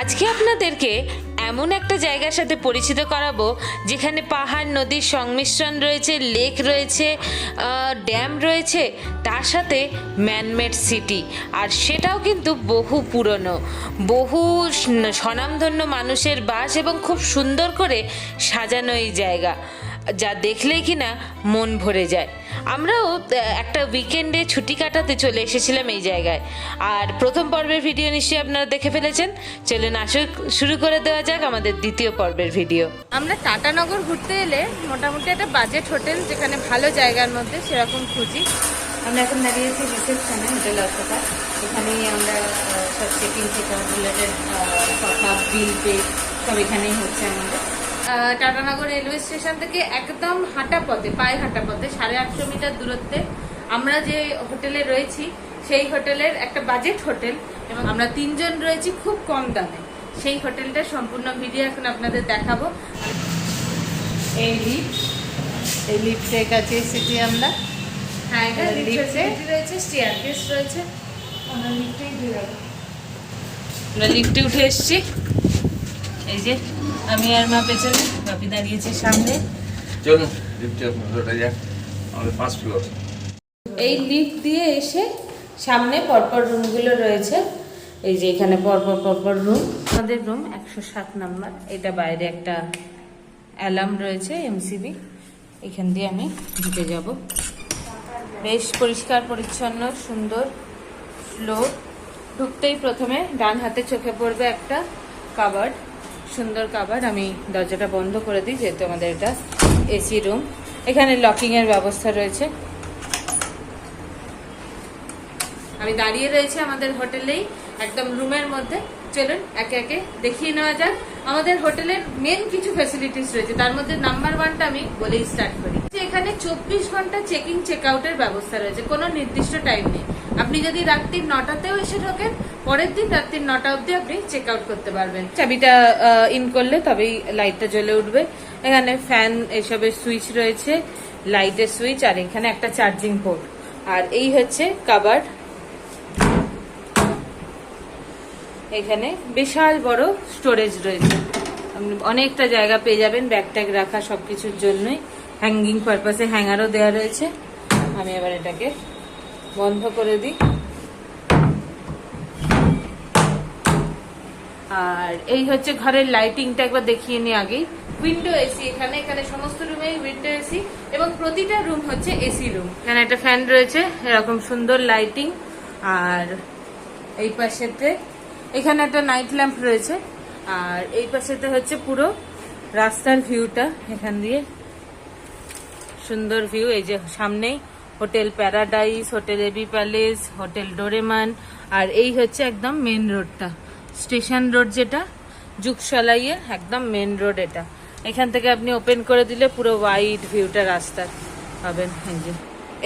আজকে আপনাদেরকে এমন একটা জায়গার সাথে পরিচিত করাবো, যেখানে পাহাড়, নদীর সংমিশ্রণ রয়েছে লেক রয়েছে ড্যাম রয়েছে, তার সাথে ম্যানমেড সিটি আর সেটাও কিন্তু বহু পুরনো। বহু স্বনামধন্য মানুষের বাস এবং খুব সুন্দর করে সাজানো এই জায়গা। যা দেখলেই কিনা মন ভরে যায়। আমরাও একটা উইকেন্ডে ছুটি কাটাতে চলে এসেছিলাম এই জায়গায়। আর প্রথম পর্বের ভিডিও নিশ্চয়ই আপনারা দেখে ফেলেছেন। চলুন আসুক শুরু করে দেওয়া যাক আমাদের দ্বিতীয় পর্বের ভিডিও আমরা টাটানগর ঘুরতে এলে মোটামুটি একটা বাজেট হোটেল যেখানে ভালো জায়গার মধ্যে সেরকম খুঁজি। আমরা এখন দাঁড়িয়েছি রিসেপশনে হোটেল অশোকা এখানেই আমরা সব চেকিং চেক আউট রিলেটেড কথা বিল পে সব এখানেই হচ্ছে আমাদের। টাটানগর রেলওয়ে স্টেশন থেকে একদম হাঁটা পথে পায়ে হাঁটা পথে সাড়ে আটশো মিটার দূরত্বে আমরা যে হোটেলে রয়েছি সেই হোটেলের একটা বাজেট হোটেল এবং আমরা তিনজন রয়েছি খুব কম দামে। সেই হোটেলটা সম্পূর্ণ ভিডিও এখন আপনাদের দেখাবো। এই লিফট এই লিফটের কাছে এসেছি আমরা। হ্যাঁ এখানে লিফটে? রয়েছে স্টেয়ারকেস রয়েছে। আমরা লিফটেই আমরা লিফটে উঠে এসেছি। এই যে আমি আর মা পেছনে বাপি দাঁড়িয়েছে সামনে। চলুন এই লিফট দিয়ে এসে সামনে পরপর রুমগুলো রয়েছে। এই যে এখানে পরপর পরপর রুম আমাদের রুম একশো সাত নাম্বার। এটা বাইরে একটা অ্যালার্ম রয়েছে এমসিবি এখান দিয়ে আমি ঢুকে যাব। বেশ পরিষ্কার পরিচ্ছন্ন সুন্দর ফ্লোর ঢুকতেই প্রথমে ডান হাতে চোখে পড়বে একটা কাবার্ড সুন্দর কাবার্ড আমি দরজাটা বন্ধ করে দিই, যেহেতু আমাদের এটা এসি রুম এখানে লকিং এর ব্যবস্থা রয়েছে। আমি দাঁড়িয়ে রয়েছে আমাদের হোটেলেই, একদম রুমের মধ্যে। চলুন, একে একে দেখিয়ে নেওয়া যাক। আমাদের হোটেলের মেন কিছু ফ্যাসিলিটিস রয়েছে, তার মধ্যে নাম্বার ওয়ানটা আমি বলেই স্টার্ট করি। এখানে চব্বিশ ঘণ্টা চেকিং চেক আউটের ব্যবস্থা রয়েছে, কোনো নির্দিষ্ট টাইম নেই। আপনি যদি রাত্রির নটাতেও এসে ঢোকেন, পরের দিন রাত্রির নটা অবধি আপনি চেক আউট করতে পারবেন। চাবিটা ইন করলে তবেই লাইটটা জ্বলে উঠবে। এখানে ফ্যান এসবের সুইচ রয়েছে লাইটের সুইচ আর এখানে একটা চার্জিং পোর্ট আর এই হচ্ছে কাবার এখানে বিশাল বড় স্টোরেজ রয়েছে। আপনি অনেকটা জায়গা পেয়ে যাবেন ব্যাগ ট্যাগ রাখা সবকিছুর জন্যই। হ্যাঙ্গিং পারপাসে হ্যাঙ্গারও দেওয়া রয়েছে। আমি এবার এটাকে বন্ধ করে দিই। আর এই হচ্ছে ঘরের লাইটিংটা একবার দেখিয়ে নিই আগেই। উইন্ডো এসি এখানে এখানে সমস্ত রুমে উইন্ডো এসি এবং প্রতিটা রুম হচ্ছে এসি রুম এখানে একটা ফ্যান রয়েছে, এরকম সুন্দর লাইটিং আর এই পাশেতে, এখানে একটা নাইট ল্যাম্প রয়েছে। আর এই পাশেতে হচ্ছে পুরো রাস্তার ভিউটা এখান দিয়ে। সুন্দর ভিউ এই যে সামনেই। Hotel Paradise, hotel AB palace, hotel ডোরেমান, আর এই হচ্ছে একদম মেন রোডটা স্টেশন রোড যেটা যুগসলাইয়ের একদম মেন রোড এটা। এখান থেকে আপনি ওপেন করে দিলে পুরো ওয়াইড ভিউটা রাস্তার পাবেন এই যে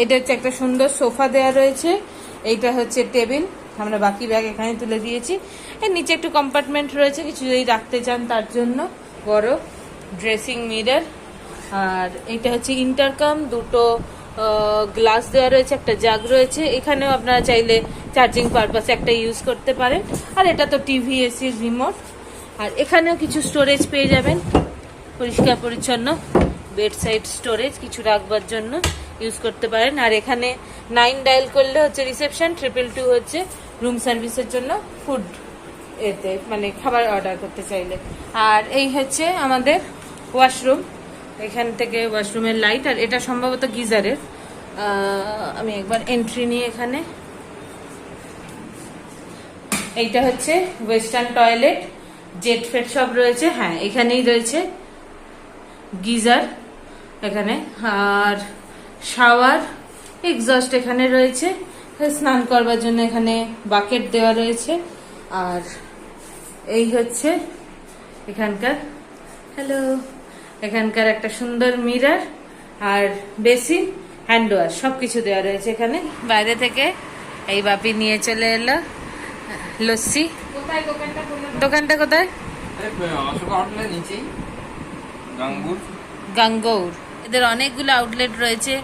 এটা হচ্ছে একটা সুন্দর সোফা দেওয়া রয়েছে। এইটা হচ্ছে টেবিল। আমরা বাকি ব্যাগ এখানে তুলে দিয়েছি। এর নিচে একটু কম্পার্টমেন্ট রয়েছে, কিছু যদি রাখতে চান তার জন্য। বড় ড্রেসিং মিরর আর এটা হচ্ছে ইন্টারকাম দুটো গ্লাস দেওয়া রয়েছে, একটা জাগ রয়েছে। এখানেও আপনারা চাইলে চার্জিং পারপাসে একটা ইউজ করতে পারেন। আর এটা তো টিভি এসি রিমোট আর এখানেও কিছু স্টোরেজ পেয়ে যাবেন। পরিষ্কার, পরিচ্ছন্ন বেড সাইড স্টোরেজ কিছু রাখবার জন্য ইউজ করতে পারেন। আর এখানে নাইন ডায়াল করলে হচ্ছে রিসেপশন ট্রিপল টু হচ্ছে রুম সার্ভিসের জন্য ফুড এতে মানে খাবার অর্ডার করতে চাইলে। আর এই হচ্ছে আমাদের ওয়াশরুম এখান থেকে ওয়াশরুমের লাইট আর এটা সম্ভবত গিজারের। আমি একবার এন্ট্রি নিয়ে এখানে। এইটা হচ্ছে ওয়েস্টার্ন টয়লেট জেট ফেট সব রয়েছে। হ্যাঁ এখানেই রয়েছে গিজার এখানে। আর শাওয়ার এক্সস্ট এখানে রয়েছে। স্নান করবার জন্য এখানে বাকেট দেওয়া রয়েছে। আর এই হচ্ছে এখানকার হ্যালো এখানকার একটা সুন্দর মিরার আর বেসিন হ্যান্ড ওয়াশ সব কিছু দেওয়া রয়েছে এখানে। বাইরে থেকে এই বাপি নিয়ে চলে এলো লস্যি। দোকানটা কোথায়? গাঙ্গুর। গাঙ্গৌর। এদের অনেকগুলো আউটলেট রয়েছে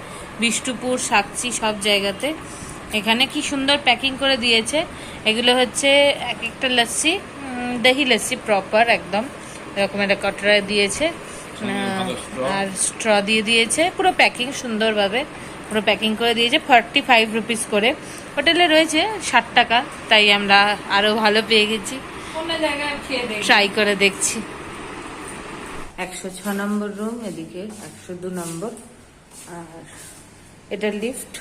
বিষ্ণুপুর সাকচি সব জায়গাতে। এখানে কি সুন্দর প্যাকিং করে দিয়েছে। এগুলো হচ্ছে এক একটা লস্যি দহি লস্যি প্রপার একদম। এরকম একটা কটরা দিয়েছে। আর স্ট্র দিয়ে দিয়েছে। পুরো প্যাকিং সুন্দরভাবে পুরো প্যাকিং করে দিয়েছে ফর্টি ফাইভ রুপিস করে হোটেলে রয়েছে ষাট টাকা তাই আমরা আরও ভালো পেয়ে গেছি। ট্রাই করে দেখছি। একশো ছ নম্বর রুম এদিকে একশো দু নম্বর। আর এটা লিফট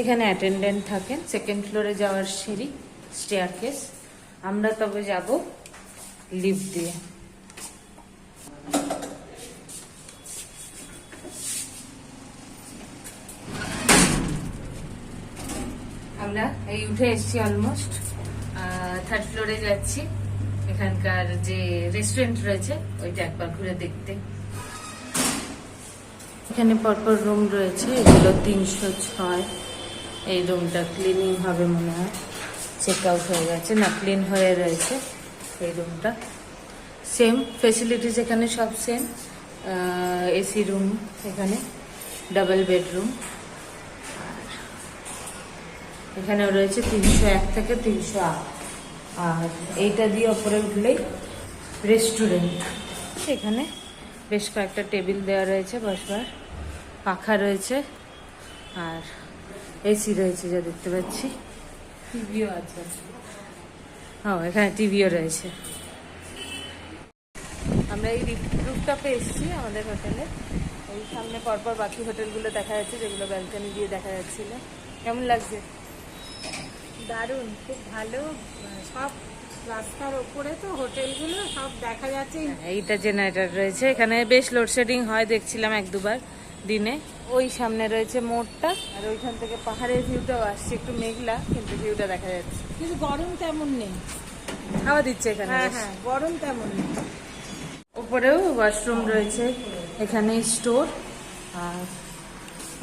এখানে অ্যাটেন্ডেন্ট থাকেন। সেকেন্ড ফ্লোরে যাওয়ার সিঁড়ি স্টেয়ার কেস আমরা তবে যাব লিফট দিয়ে। আমরা। এই উঠে এসেছি অলমোস্ট থার্ড ফ্লোরে যাচ্ছি। এখানকার যে রেস্টুরেন্ট রয়েছে, ওইটা একবার ঘুরে দেখতে। এখানে পরপর রুম রয়েছে, এগুলো তিনশো ছয়। এই রুমটা ক্লিনিং হবে মনে হয়। চেক আউট হয়ে গেছে, না ক্লিন হয়ে রয়েছে এই রুমটা সেম ফেসিলিটিস এখানে সব সেম এসি রুম এখানে ডাবল বেডরুম এখানেও রয়েছে তিনশো এক থেকে তিনশো আট। আর এইটা দিয়ে ওপরে উঠলেই রেস্টুরেন্ট এখানে বেশ কয়েকটা টেবিল দেওয়া রয়েছে বসবার। পাখা রয়েছে আর এসি রয়েছে যা দেখতে পাচ্ছি। টিভিও আছে। ও এখানে টিভিও রয়েছে। আমরা এই রুফটপে এসেছি আমাদের হোটেলে। এই সামনে পরপর বাকি হোটেলগুলো দেখা যাচ্ছে যেগুলো ব্যালকনি দিয়ে দেখা যাচ্ছিল। কেমন লাগছে? দারুণ খুব ভালো। সব রাস্তার ওপরে তো হোটেলগুলো সব দেখা যাচ্ছে। এইটা জেনারেটর রয়েছে। এখানে বেশ লোডশেডিং হয় দেখছিলাম এক দুবার দিনে। ওই সামনে রয়েছে মোড়টা আর ওইখান থেকে পাহাড়ের ভিউটাও আসছে একটু মেঘলা কিন্তু ভিউটা দেখা যাচ্ছে। কিন্তু গরম তেমন নেই। হাওয়া দিচ্ছে এখানে হ্যাঁ হ্যাঁ গরম তেমন নেই। উপরেও ওয়াশরুম রয়েছে এখানে স্টোর আর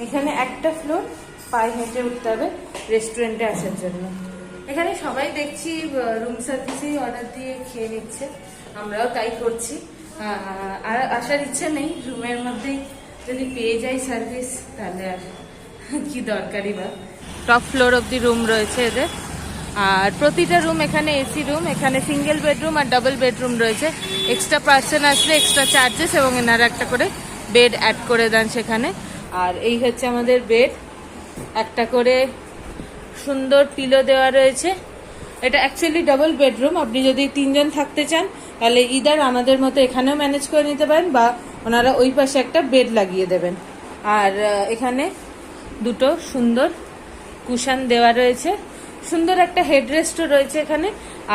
এখানে একটা ফ্লোর পায়ে হেঁটে উঠতে হবে। রেস্টুরেন্টে আসার জন্য। এখানে সবাই দেখছি রুম সার্ভিসেই অর্ডার দিয়ে খেয়ে নিচ্ছে। আমরাও তাই করছি। আর আসার ইচ্ছে নেই, রুমের মধ্যেই যদি পেয়ে যাই সার্ভিস তাহলে আর কি দরকারই বা। টপ ফ্লোর অব্দি রুম রয়েছে এদের। আর প্রতিটা রুম এখানে এসি রুম এখানে সিঙ্গেল বেডরুম আর ডাবল বেডরুম রয়েছে। এক্সট্রা পার্সন আসলে এক্সট্রা চার্জেস এবং এনারা একটা করে বেড অ্যাড করে দেন সেখানে। আর এই হচ্ছে আমাদের বেড একটা করে সুন্দর পিলো দেওয়া রয়েছে। এটা অ্যাকচুয়ালি ডাবল বেডরুম আপনি যদি তিনজন থাকতে চান, তাহলে ইদার আমাদের মতো এখানেও ম্যানেজ করে নিতে পারেন বা ওনারা ওই পাশে একটা বেড লাগিয়ে দেবেন। আর এখানে দুটো সুন্দর কুশান দেওয়া রয়েছে। সুন্দর একটা হেডরেস্টও রয়েছে এখানে।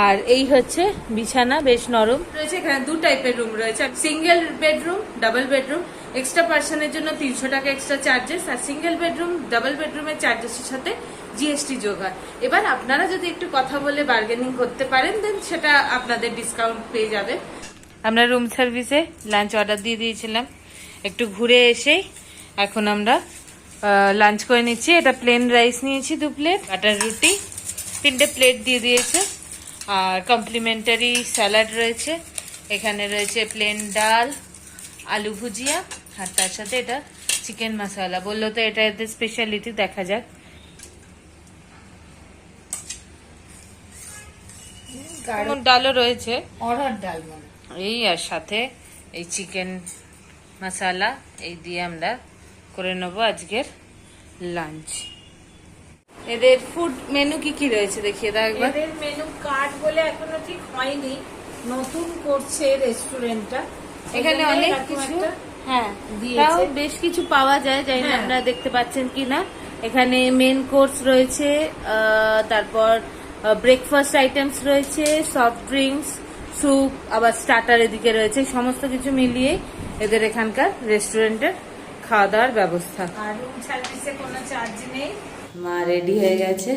আর এই হচ্ছে বিছানা, বেশ নরম। রয়েছে এখানে দু টাইপের রুম রয়েছে। Single bedroom double bedroom extra পার্সনের জন্য তিনশো টাকা এক্সট্রা চার্জেস আর সিঙ্গেল বেডরুম ডাবল বেডরুমের চার্জেসের সাথে জিএসটি যোগ হয়। এবার আপনারা যদি একটু কথা বলে বার্গেনিং করতে পারেন দেন সেটা আপনাদের ডিসকাউন্ট পেয়ে যাবে। আমরা রুম সার্ভিসে লাঞ্চ অর্ডার দিয়ে দিয়েছিলাম। একটু ঘুরে এসেই এখন আমরা লাঞ্চ করে নিচ্ছি। এটা প্লেন রাইস নিয়েছি দু প্লেট বাটার রুটি, তিনটে প্লেট দিয়ে দিয়েছে। আর কমপ্লিমেন্টারি স্যালাড রয়েছে। এখানে রয়েছে প্লেন ডাল আলু ভুজিয়া আর তার সাথে এটা চিকেন মশলা। বলল তো এটা এদের স্পেশালিটি দেখা যাক। ডালও রয়েছে? ডাল এই আর সাথে এই চিকেন মশালা এই দিয়ে আমরা করে নেব আজকের লাঞ্চ এদের ফুড মেনু কি কি রয়েছে দেখিয়ে দাও একবার। এদের মেনু কার্ড বলে এখনও ঠিক হয়নি। নতুন করছে রেস্টুরেন্টটা এখানে অনেক কিছু হ্যাঁ। তাও বেশ কিছু পাওয়া যায় জানি না হ্যাঁ। আপনারা দেখতে পাচ্ছেন কিনা। এখানে মেন কোর্স রয়েছে তারপর ব্রেকফাস্ট আইটেমস রয়েছে সফট ড্রিঙ্কস স্যুপ আবার স্টার্টার এদিকে রয়েছে সমস্ত কিছু মিলিয়ে এদের এখানকার রেস্টুরেন্টের খাওয়া দাওয়ার ব্যবস্থা। আর রুম সার্ভিসে কোনো চার্জ নেই। মা রেডি হয়ে গেছে।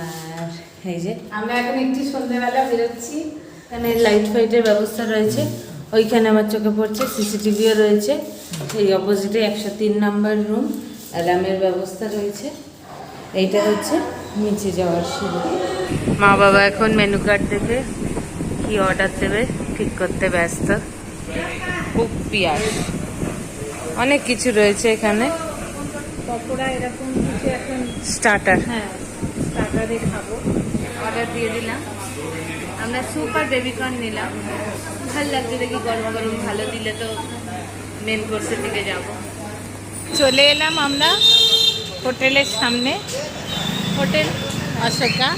আর এই যে আমরা এখন একটু সন্ধ্যেবেলা বেরোচ্ছি। এখানে লাইট ফাইটের ব্যবস্থা রয়েছে। ওইখানে আমার চোখে পড়ছে সিসিটিভিও রয়েছে। এই অপোজিটে একশো তিন নাম্বার রুম অ্যালার্মের ব্যবস্থা রয়েছে। এইটা হচ্ছে নিচে যাওয়ার সিঁড়ি মা বাবা এখন মেনু কার্ড দেখে কি অর্ডার দেবে ঠিক করতে ব্যস্ত। খুব পিয়াস। অনেক কিছু রয়েছে এখানে। পকোড়া এরকম কিছু এখন স্টার্টার হ্যাঁ স্টার্টারে খাব। অর্ডার দিয়ে দিলাম। আমরা স্যুপ আর বেবিকর্ন নিলাম। ভালো লাগছে দেখি গরম গরম ভালো দিলে তো মেন কোর্সের দিকে যাব। চলে এলাম আমরা হোটেলের সামনে। হোটেল? অশোকা।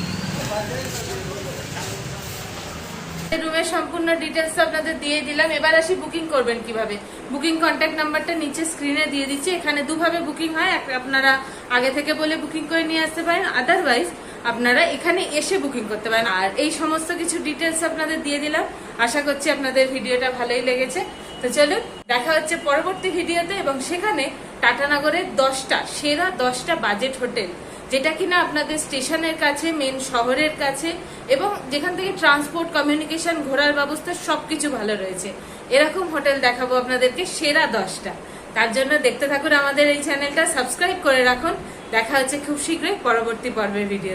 রুমের সম্পূর্ণ ডিটেলস আপনাদের দিয়ে দিলাম। এবার আসি বুকিং করবেন কীভাবে? বুকিং কন্ট্যাক্ট নাম্বারটা নিচে স্ক্রিনে দিয়ে দিচ্ছি। এখানে দুভাবে বুকিং হয়। আপনারা আগে থেকে বলে বুকিং করে নিয়ে আসতে পারেন। আদারওয়াইজ আপনারা এখানে এসে বুকিং করতে পারেন। আর এই সমস্ত কিছু ডিটেলস আপনাদের দিয়ে দিলাম। আশা করছি আপনাদের ভিডিওটা ভালোই লেগেছে। তো চলুন, দেখা হচ্ছে পরবর্তী ভিডিওতে এবং সেখানে টাটানগরের দশটা, সেরা দশটা বাজেট হোটেল যেটা কিনা আপনাদের স্টেশনের কাছে মেন শহরের কাছে এবং যেখান থেকে ট্রান্সপোর্ট কমিউনিকেশন ঘোরার ব্যবস্থা সবকিছু ভালো রয়েছে। এরকম হোটেল দেখাবো আপনাদেরকে সেরা দশটা। তার জন্য দেখতে থাকুন আমাদের এই চ্যানেলটা সাবস্ক্রাইব করে রাখুন। দেখা হচ্ছে খুব শীঘ্রই পরবর্তী পর্বের ভিডিওতে।